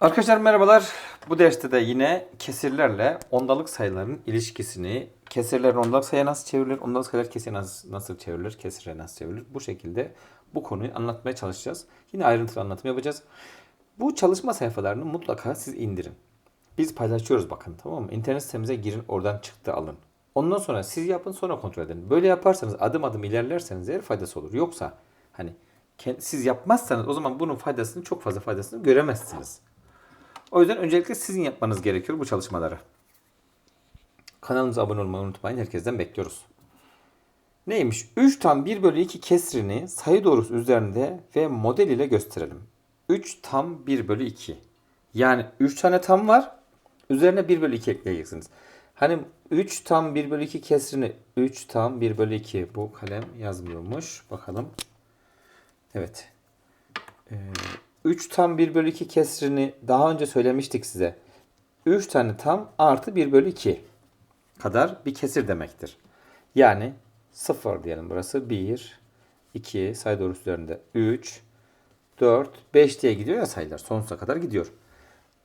Arkadaşlar merhabalar. Bu derste de yine kesirlerle ondalık sayıların ilişkisini, kesirler ondalık sayıya nasıl çevrilir, ondalık sayılar kesire nasıl, nasıl çevrilir, kesire nasıl çevrilir bu şekilde bu konuyu anlatmaya çalışacağız. Yine ayrıntılı anlatım yapacağız. Bu çalışma sayfalarını mutlaka siz indirin. Biz paylaşıyoruz bakın tamam mı? İnternet sitemize girin oradan çıktı alın. Ondan sonra siz yapın sonra kontrol edin. Böyle yaparsanız adım adım ilerlerseniz eğer faydası olur. Yoksa hani siz yapmazsanız o zaman bunun faydasını çok fazla faydasını göremezsiniz. O yüzden öncelikle sizin yapmanız gerekiyor bu çalışmaları. Kanalımıza abone olmayı unutmayın. Herkesten bekliyoruz. Neymiş? 3 tam 1 bölü 2 kesrini sayı doğrusu üzerinde ve model ile gösterelim. 3 tam 1 bölü 2. Yani 3 tane tam var. Üzerine 1 bölü 2 ekleyeceksiniz. Hani 3 tam 1 bölü 2 kesrini 3 tam 1 bölü 2. Bu kalem yazmıyormuş. Bakalım. Evet. Ee, 3 tam 1 bölü 2 kesrini daha önce söylemiştik size. 3 tane tam artı 1 bölü 2 kadar bir kesir demektir. Yani 0 diyelim burası. 1, 2 sayı doğrusu üzerinde 3, 4, 5 diye gidiyor ya sayılar. Sonsuza kadar gidiyor.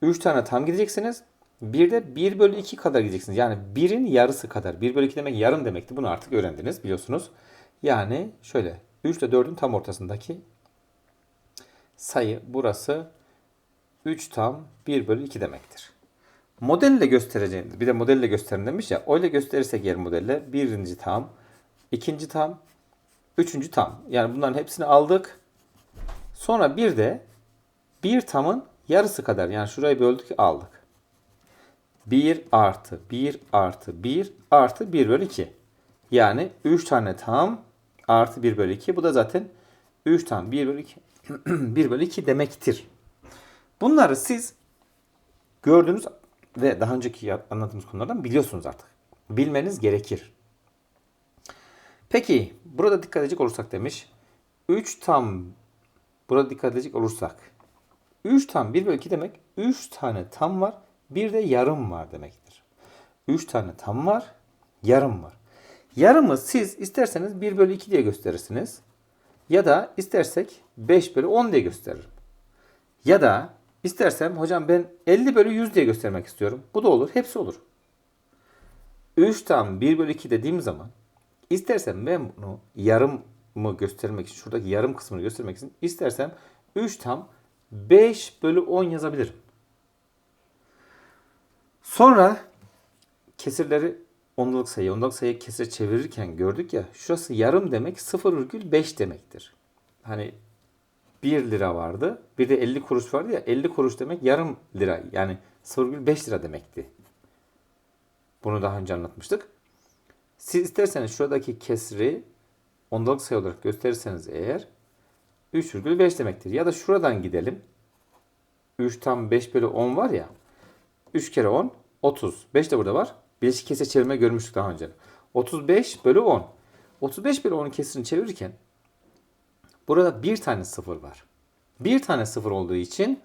3 tane tam gideceksiniz. Bir de 1 bölü 2 kadar gideceksiniz. Yani 1'in yarısı kadar. 1 bölü 2 demek yarım demekti. Bunu artık öğrendiniz biliyorsunuz. Yani şöyle 3 ile 4'ün tam ortasındaki sayı burası 3 tam 1 bölü 2 demektir. Modelle göstereceğimiz bir de modelle gösterin demiş ya. Öyle gösterirsek yer modelle birinci tam, ikinci tam, üçüncü tam. Yani bunların hepsini aldık. Sonra bir de bir tamın yarısı kadar yani şurayı böldük aldık. 1 artı 1 artı 1 artı 1 bölü 2. Yani 3 tane tam artı 1 bölü 2. Bu da zaten 3 tam 1 bölü 2. 1 bölü 2 demektir. Bunları siz gördüğünüz ve daha önceki anlattığımız konulardan biliyorsunuz artık. Bilmeniz gerekir. Peki burada dikkat edecek olursak demiş. 3 tam burada dikkat edecek olursak 3 tam 1 bölü 2 demek 3 tane tam var bir de yarım var demektir. 3 tane tam var yarım var. Yarımı siz isterseniz 1 bölü 2 diye gösterirsiniz. Ya da istersek 5 bölü 10 diye gösteririm. Ya da istersem hocam ben 50 bölü 100 diye göstermek istiyorum. Bu da olur. Hepsi olur. 3 tam 1 bölü 2 dediğim zaman istersem ben bunu yarım mı göstermek için şuradaki yarım kısmını göstermek için istersem 3 tam 5 bölü 10 yazabilirim. Sonra kesirleri ondalık sayı, ondalık sayı kesire çevirirken gördük ya şurası yarım demek 0,5 demektir. Hani 1 lira vardı. Bir de 50 kuruş vardı ya 50 kuruş demek yarım lira yani 0,5 lira demekti. Bunu daha önce anlatmıştık. Siz isterseniz şuradaki kesri ondalık sayı olarak gösterirseniz eğer 3,5 demektir. Ya da şuradan gidelim. 3 tam 5 bölü 10 var ya. 3 kere 10 30. 5 de burada var. Bileşik kesir çevirme görmüştük daha önce. 35 bölü 10. 35 bölü 10'un kesirini çevirirken burada bir tane sıfır var. Bir tane sıfır olduğu için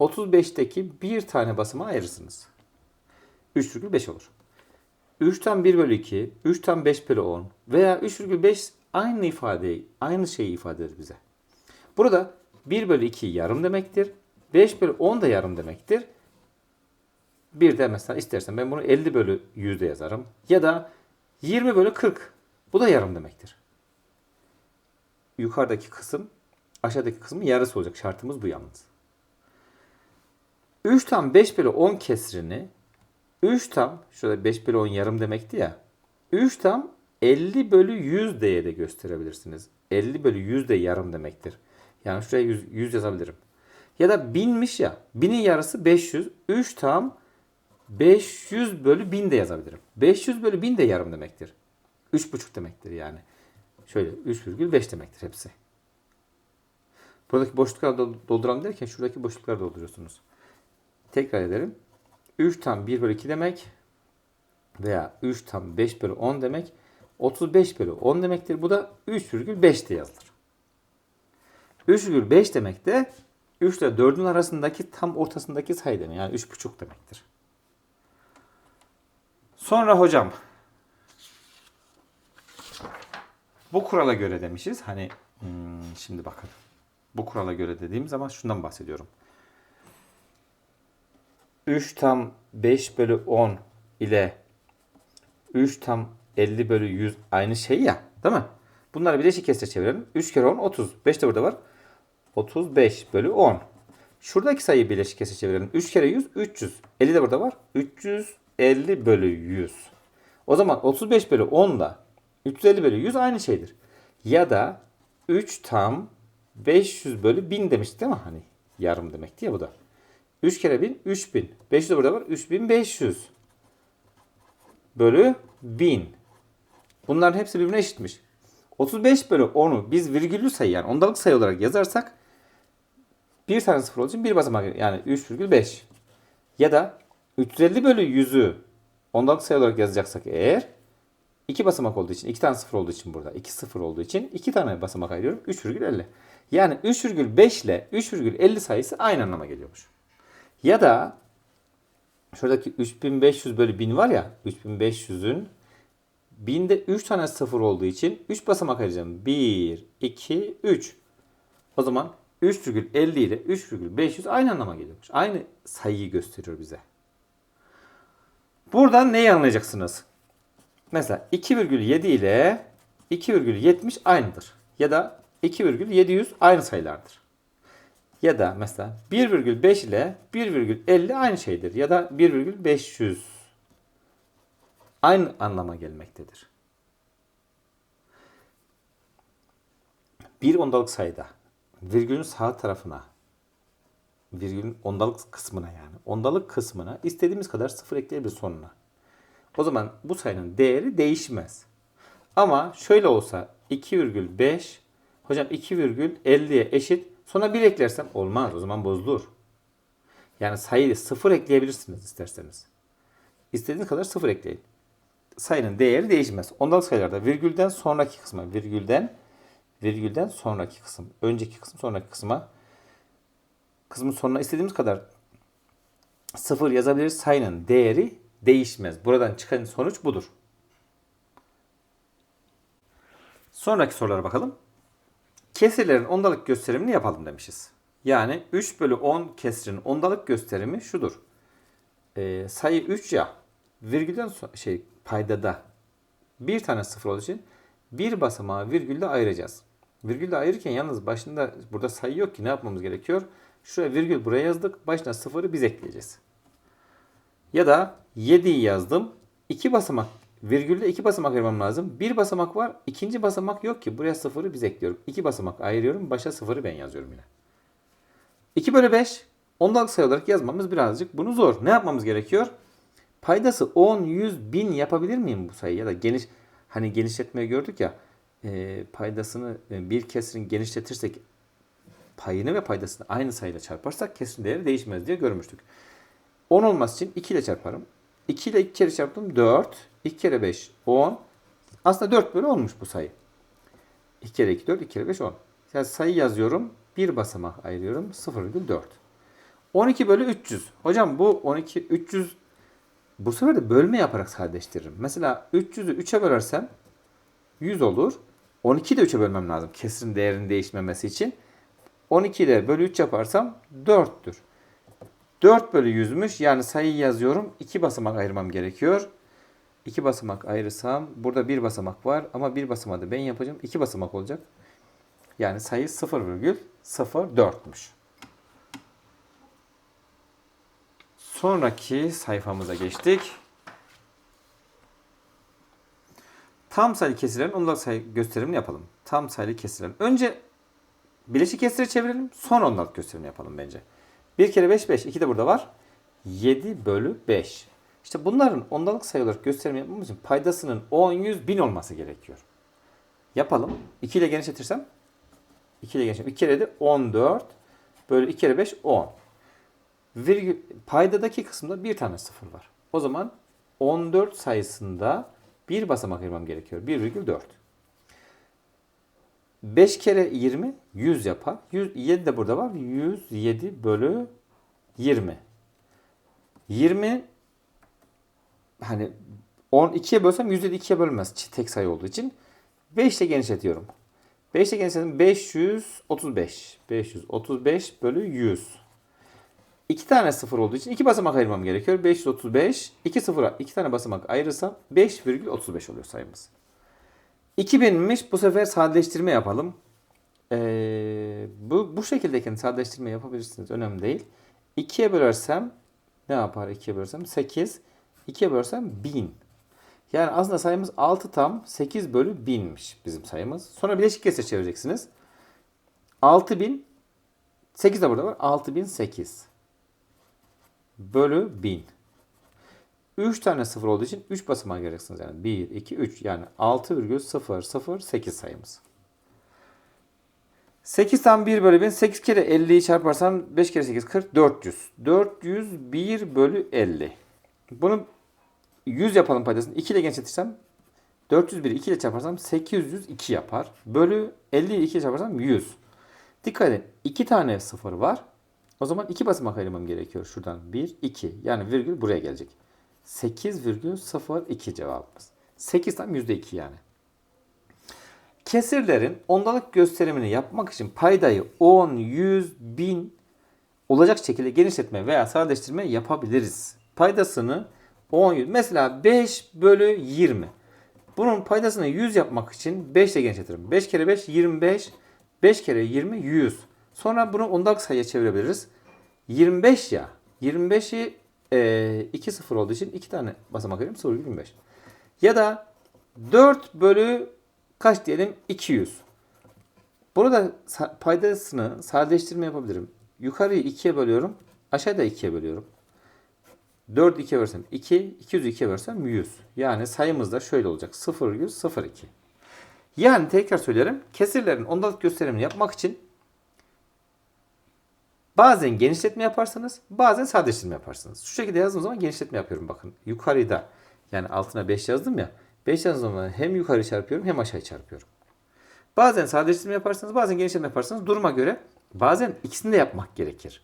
35'teki bir tane basıma ayırırsınız. 3,5 olur. 3'ten 1 bölü 2, 3'ten 5 bölü 10 veya 3,5 aynı ifadeyi, aynı şeyi ifade eder bize. Burada 1 bölü 2 yarım demektir. 5 bölü 10 da yarım demektir. Bir de mesela istersen ben bunu 50 bölü 100'de yazarım. Ya da 20 bölü 40. Bu da yarım demektir. Yukarıdaki kısım aşağıdaki kısmın yarısı olacak. Şartımız bu yalnız. 3 tam 5 bölü 10 kesrini 3 tam şurada 5 bölü 10 yarım demekti ya. 3 tam 50 bölü 100 diye de gösterebilirsiniz. 50 bölü 100 de yarım demektir. Yani şuraya 100, 100 yazabilirim. Ya da binmiş ya. Binin yarısı 500. 3 tam 500 bölü 1000 de yazabilirim. 500 bölü 1000 de yarım demektir. 3,5 demektir yani. Şöyle 3,5 demektir hepsi. Buradaki boşlukları dol- dolduralım derken şuradaki boşlukları dolduruyorsunuz. Tekrar edelim. 3 tam 1 bölü 2 demek veya 3 tam 5 bölü 10 demek 35 bölü 10 demektir. Bu da 3,5 de yazılır. 3,5 demek de 3 ile 4'ün arasındaki tam ortasındaki sayı demek. Yani 3,5 demektir. Sonra hocam Bu kurala göre demişiz. Hani hmm, şimdi bakın. Bu kurala göre dediğim zaman şundan bahsediyorum. 3 tam 5 bölü 10 ile 3 tam 50 bölü 100 aynı şey ya. Değil mi? Bunları bileşik kesre çevirelim. 3 kere 10 30. 5 de burada var. 35 bölü 10. Şuradaki sayıyı bileşik kesre çevirelim. 3 kere 100 300. 50 de burada var. 350 bölü 100. O zaman 35 bölü 10 ile 350 bölü 100 aynı şeydir. Ya da 3 tam 500 bölü 1000 demiştik değil mi? Hani yarım demek diye bu da. 3 kere 1000 3000. 500 de burada var. 3500 bölü 1000. Bunların hepsi birbirine eşitmiş. 35 bölü 10'u biz virgüllü sayı yani ondalık sayı olarak yazarsak bir tane sıfır olduğu bir basamak yani 3,5. Ya da 350 bölü 100'ü ondalık sayı olarak yazacaksak eğer iki basamak olduğu için iki tane sıfır olduğu için burada iki sıfır olduğu için iki tane basamak ayırıyorum 3,50. Yani 3,5 ile 3,50 sayısı aynı anlama geliyormuş. Ya da şuradaki 3500 bölü 1000 var ya 3500'ün binde 3 tane sıfır olduğu için 3 basamak ayıracağım. 1, 2, 3. O zaman 3,50 ile 3,500 aynı anlama geliyormuş. Aynı sayıyı gösteriyor bize. Buradan neyi anlayacaksınız? Mesela 2,7 ile 2,70 aynıdır. Ya da 2,700 aynı sayılardır. Ya da mesela 1,5 ile 1,50 aynı şeydir. Ya da 1,500 aynı anlama gelmektedir. Bir ondalık sayıda virgülün sağ tarafına virgülün ondalık kısmına yani ondalık kısmına istediğimiz kadar sıfır ekleyebiliriz sonuna. O zaman bu sayının değeri değişmez. Ama şöyle olsa 2,5 hocam 2,50'ye eşit sonra 1 eklersem olmaz. O zaman bozulur. Yani sayıyı sıfır ekleyebilirsiniz isterseniz. İstediğiniz kadar sıfır ekleyin. Sayının değeri değişmez. Ondalık sayılarda virgülden sonraki kısma virgülden virgülden sonraki kısım. Önceki kısım sonraki kısma kısmın sonuna istediğimiz kadar sıfır yazabiliriz. Sayının değeri değişmez. Buradan çıkan sonuç budur. Sonraki sorulara bakalım. Kesirlerin ondalık gösterimini yapalım demişiz. Yani 3 bölü 10 kesrin ondalık gösterimi şudur. Ee, sayı 3 ya virgülden so- şey paydada bir tane sıfır olduğu için bir basamağı virgülde ayıracağız. Virgülde ayırırken yalnız başında burada sayı yok ki ne yapmamız gerekiyor? Şuraya virgül buraya yazdık. Başına sıfırı biz ekleyeceğiz. Ya da 7'yi yazdım. 2 basamak virgülde 2 basamak ayırmam lazım. Bir basamak var. ikinci basamak yok ki. Buraya sıfırı biz ekliyorum. 2 basamak ayırıyorum. Başa sıfırı ben yazıyorum yine. 2 bölü 5 ondalık sayı olarak yazmamız birazcık bunu zor. Ne yapmamız gerekiyor? Paydası 10, 100, 1000 yapabilir miyim bu sayıyı? Ya da geniş hani genişletmeyi gördük ya e, paydasını bir kesirin genişletirsek payını ve paydasını aynı sayıyla çarparsak kesin değeri değişmez diye görmüştük. 10 olması için 2 ile çarparım. 2 ile 2 kere çarptım 4. 2 kere 5 10. Aslında 4 bölü olmuş bu sayı. 2 kere 2 4, 2 kere 5 10. Yani sayı yazıyorum. Bir basamak ayırıyorum. 0,4. 12 bölü 300. Hocam bu 12 300 bu sefer de bölme yaparak sadeleştiririm. Mesela 300'ü 3'e bölersem 100 olur. 12'yi de 3'e bölmem lazım. Kesrin değerinin değişmemesi için. 12 ile bölü 3 yaparsam 4'tür. 4 bölü 100'müş. Yani sayıyı yazıyorum. 2 basamak ayırmam gerekiyor. 2 basamak ayırırsam burada bir basamak var ama bir basamağı da ben yapacağım. 2 basamak olacak. Yani sayı 0,04'müş. Sonraki sayfamıza geçtik. Tam sayılı kesilerin ondalık sayı gösterimini yapalım. Tam sayılı kesilerin. Önce bileşik kesire çevirelim. Sonra ondalık gösterimini yapalım bence. 1 kere 5 5. 2 de burada var. 7 bölü 5. İşte bunların ondalık sayı olarak gösterimi yapmamız için paydasının 10, 100, 1000 olması gerekiyor. Yapalım. 2 ile genişletirsem 2 ile genişletirsem 2 kere de 14 bölü 2 kere 5 10. Virgül, paydadaki kısımda bir tane sıfır var. O zaman 14 sayısında bir basamak ayırmam gerekiyor. 1,4. 5 kere 20 100 yapar. 100, 7 de burada var. 107 bölü 20. 20 hani 12'ye bölsem 107 2'ye bölmez. Tek sayı olduğu için. 5 ile genişletiyorum. 5 ile genişletim 535. 535 bölü 100. 2 tane sıfır olduğu için 2 basamak ayırmam gerekiyor. 535. 2 sıfıra 2 tane basamak ayırırsam 5,35 oluyor sayımız. 2000'miş. Bu sefer sadeleştirme yapalım. Ee, bu, bu şekildeyken sadeleştirme yapabilirsiniz. Önemli değil. 2'ye bölersem ne yapar 2'ye bölersem? 8. 2'ye bölersem 1000. Yani aslında sayımız 6 tam 8 bölü 1000'miş bizim sayımız. Sonra bileşik kesir çevireceksiniz. 6000 8 de burada var. 6008 bölü 1000. 3 tane sıfır olduğu için 3 basamağa göreceksiniz. Yani 1, 2, 3 yani 6,008 sayımız. 8 tam 1 bölü 1000. 8 kere 50'yi çarparsam 5 kere 8 40 400. 401 bölü 50. Bunu 100 yapalım paydasını. 2 ile genişletirsem 401 2 ile çarparsam 802 yapar. Bölü 50'yi 2 ile çarparsam 100. Dikkat edin. 2 tane sıfır var. O zaman 2 basamak ayırmam gerekiyor. Şuradan 1, 2. Yani virgül buraya gelecek. 8,02 cevabımız. 8 tam %2 yani. Kesirlerin ondalık gösterimini yapmak için paydayı 10, 100, 1000 olacak şekilde genişletme veya sadeleştirme yapabiliriz. Paydasını 10, 100. Mesela 5 bölü 20. Bunun paydasını 100 yapmak için 5 ile genişletirim. 5 kere 5 25. 5 kere 20 100. Sonra bunu ondalık sayıya çevirebiliriz. 25 ya. 25'i e, 2 sıfır olduğu için 2 tane basamak ayırıyorum. 0,25. Ya da 4 bölü kaç diyelim? 200. Burada paydasını sadeleştirme yapabilirim. Yukarıyı 2'ye bölüyorum. Aşağıda 2'ye bölüyorum. 4 2'ye bölsem 2, 200 2'ye bölsem 100. Yani sayımız da şöyle olacak. 0,02. Yani tekrar söylerim. Kesirlerin ondalık gösterimini yapmak için bazen genişletme yaparsınız, bazen sadeleştirme yaparsınız. Şu şekilde yazdığım zaman genişletme yapıyorum bakın. Yukarıda yani altına 5 yazdım ya. 5 yazdığım zaman hem yukarı çarpıyorum hem aşağı çarpıyorum. Bazen sadeleştirme yaparsınız, bazen genişletme yaparsınız. Duruma göre bazen ikisini de yapmak gerekir.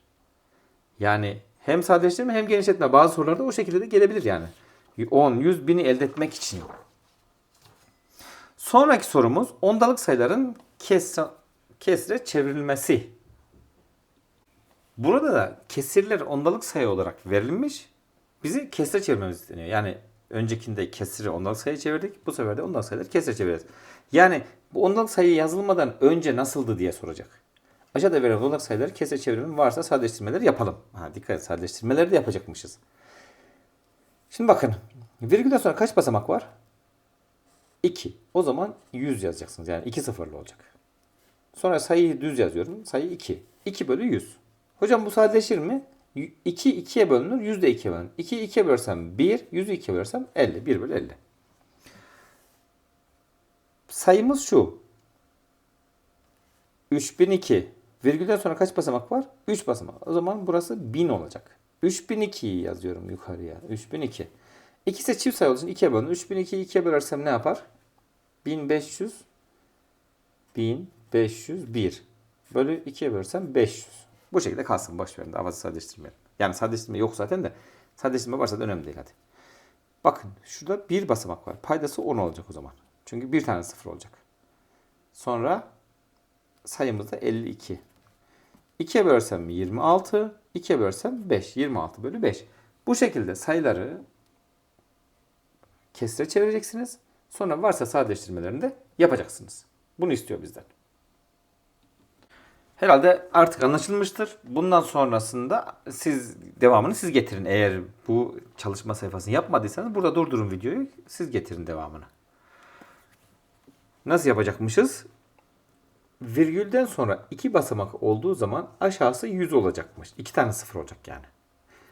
Yani hem sadeleştirme hem genişletme bazı sorularda o şekilde de gelebilir yani. 10, 100, 1000'i elde etmek için. Sonraki sorumuz ondalık sayıların kesre çevrilmesi. Burada da kesirler ondalık sayı olarak verilmiş. Bizi kesre çevirmemiz isteniyor. Yani öncekinde kesiri ondalık sayı çevirdik. Bu sefer de ondalık sayıları kesre çevireceğiz. Yani bu ondalık sayı yazılmadan önce nasıldı diye soracak. Aşağıda verilen ondalık sayıları kesre çevirimi varsa sadeleştirmeleri yapalım. Ha, dikkat et sadeleştirmeleri de yapacakmışız. Şimdi bakın. Virgülden sonra kaç basamak var? 2. O zaman 100 yazacaksınız. Yani 2 sıfırlı olacak. Sonra sayıyı düz yazıyorum. Sayı 2. 2 bölü 100. Hocam bu sadeleşir mi? 2 2'ye bölünür. 100 de 2'ye bölünür. 2'yi 2'ye bölersem 1. 100'ü 2'ye bölersem 50. 1 bölü 50. Sayımız şu. 3002. Virgülden sonra kaç basamak var? 3 basamak. O zaman burası 1000 olacak. 3002'yi yazıyorum yukarıya. 3002. İkisi de çift sayı olduğu için 2'ye bölünür. 3002'yi 2'ye bölersem ne yapar? 1500 1501 bölü 2'ye bölersem 500. Bu şekilde kalsın. Boş verin. Fazla sadeleştirmeyelim. Yani sadeleştirme yok zaten de. Sadeleştirme varsa da önemli değil hadi. Bakın şurada bir basamak var. Paydası 10 olacak o zaman. Çünkü bir tane sıfır olacak. Sonra sayımız da 52. 2'ye bölersem 26. 2'ye bölersem 5. 26 bölü 5. Bu şekilde sayıları kesre çevireceksiniz. Sonra varsa sadeleştirmelerini de yapacaksınız. Bunu istiyor bizden. Herhalde artık anlaşılmıştır. Bundan sonrasında siz devamını siz getirin. Eğer bu çalışma sayfasını yapmadıysanız burada durdurun videoyu. Siz getirin devamını. Nasıl yapacakmışız? Virgülden sonra iki basamak olduğu zaman aşağısı 100 olacakmış. İki tane sıfır olacak yani.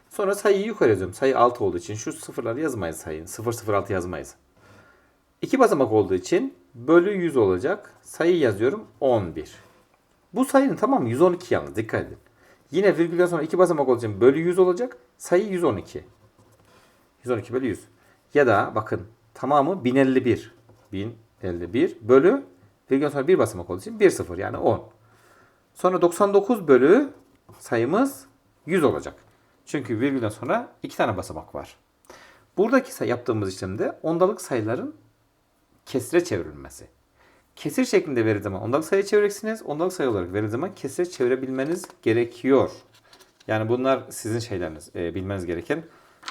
Sonra sayıyı yukarı yazıyorum. Sayı 6 olduğu için şu sıfırları yazmayız sayın. 006 yazmayız. İki basamak olduğu için bölü 100 olacak. Sayı yazıyorum 11. Bu sayının tamamı 112 yalnız dikkat edin. Yine virgülden sonra iki basamak olduğu için bölü 100 olacak. Sayı 112. 112 bölü 100. Ya da bakın tamamı 1051. 1051 bölü virgülden sonra bir basamak olduğu için 1 sıfır yani 10. Sonra 99 bölü sayımız 100 olacak. Çünkü virgülden sonra iki tane basamak var. Buradaki yaptığımız işlemde ondalık sayıların kesre çevrilmesi. Kesir şeklinde verildiği zaman ondalık sayı çevireceksiniz. Ondalık sayı olarak verildiği zaman kesir çevirebilmeniz gerekiyor. Yani bunlar sizin şeyleriniz, e, bilmeniz gereken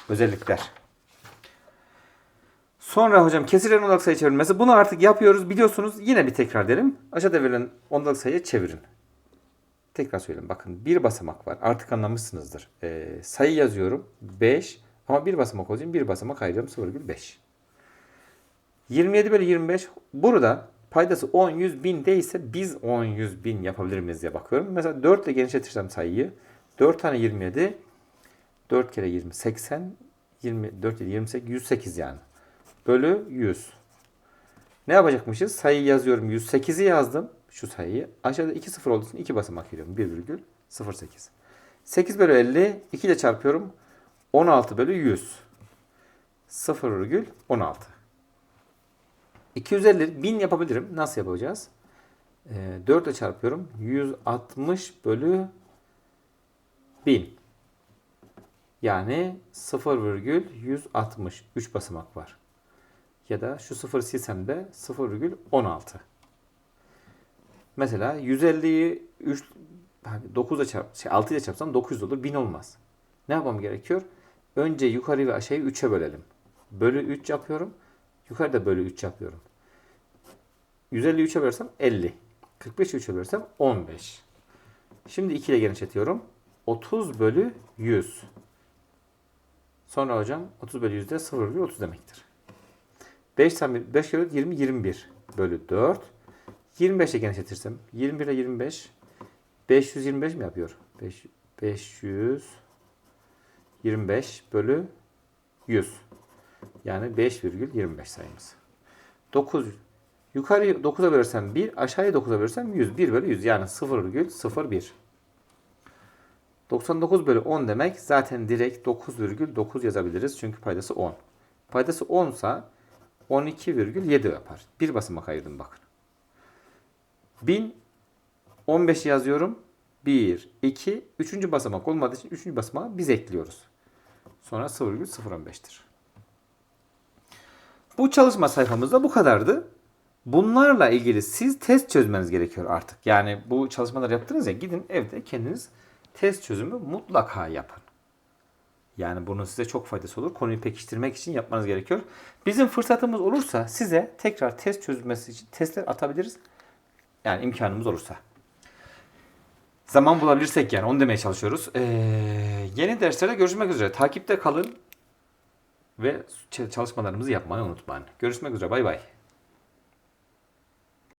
özellikler. Sonra hocam kesirlerin ondalık sayı çevirmesi. Bunu artık yapıyoruz biliyorsunuz. Yine bir tekrar edelim. Aşağıda verilen ondalık sayıya çevirin. Tekrar söyleyeyim. Bakın bir basamak var. Artık anlamışsınızdır. Ee, sayı yazıyorum. 5 ama bir basamak olacak. Bir basamak ayıracağım 0,5. 27 bölü 25. Burada paydası 10, 100, 1000 değilse biz 10, 100, 1000 yapabilir miyiz diye bakıyorum. Mesela 4 ile genişletirsem sayıyı. 4 tane 27. 4 kere 20. 80. 24 ile 28. 108 yani. Bölü 100. Ne yapacakmışız? Sayıyı yazıyorum. 108'i yazdım. Şu sayıyı. Aşağıda 2 sıfır olduğu için 2 basamak giriyorum. 1,08. 8 bölü 50. 2 ile çarpıyorum. 16 bölü 100. 0,16. 250 1000 yapabilirim. Nasıl yapacağız? Ee, 4 ile çarpıyorum. 160 bölü 1000. Yani 0,160. 3 basamak var. Ya da şu 0 silsem de 0,16. Mesela 150'yi 3 hani 9 ile çarp, şey 6 ile çarpsam 900 olur. 1000 olmaz. Ne yapmam gerekiyor? Önce yukarı ve aşağıyı 3'e bölelim. Bölü 3 yapıyorum. Yukarıda bölü 3 yapıyorum. 150'yi 3'e bölersem 50. 45'i 3'e bölersem 15. Şimdi 2 ile genişletiyorum. 30 bölü 100. Sonra hocam 30 bölü 100 de 0,30 demektir. 5 tane 5 kere 20 21 bölü 4. 25 ile genişletirsem 21 ile 25 525 mi yapıyor? 5 525 bölü 100. Yani 5,25 sayımız. 9 yukarı 9'a bölersem 1, aşağıya 9'a bölersem 100. 1 bölü 100 yani 0,01. 99 bölü 10 demek zaten direkt 9,9 yazabiliriz. Çünkü paydası 10. Paydası 10 sa 12,7 yapar. Bir basamak ayırdım bakın. 1000 15 yazıyorum. 1, 2, 3. basamak olmadığı için 3. basamağı biz ekliyoruz. Sonra 0,015'tir. Bu çalışma sayfamızda bu kadardı. Bunlarla ilgili siz test çözmeniz gerekiyor artık. Yani bu çalışmaları yaptınız ya gidin evde kendiniz test çözümü mutlaka yapın. Yani bunun size çok faydası olur. Konuyu pekiştirmek için yapmanız gerekiyor. Bizim fırsatımız olursa size tekrar test çözülmesi için testler atabiliriz. Yani imkanımız olursa. Zaman bulabilirsek yani onu demeye çalışıyoruz. Ee, yeni derslerde görüşmek üzere. Takipte kalın ve çalışmalarımızı yapmayı unutmayın. Görüşmek üzere. Bay bay.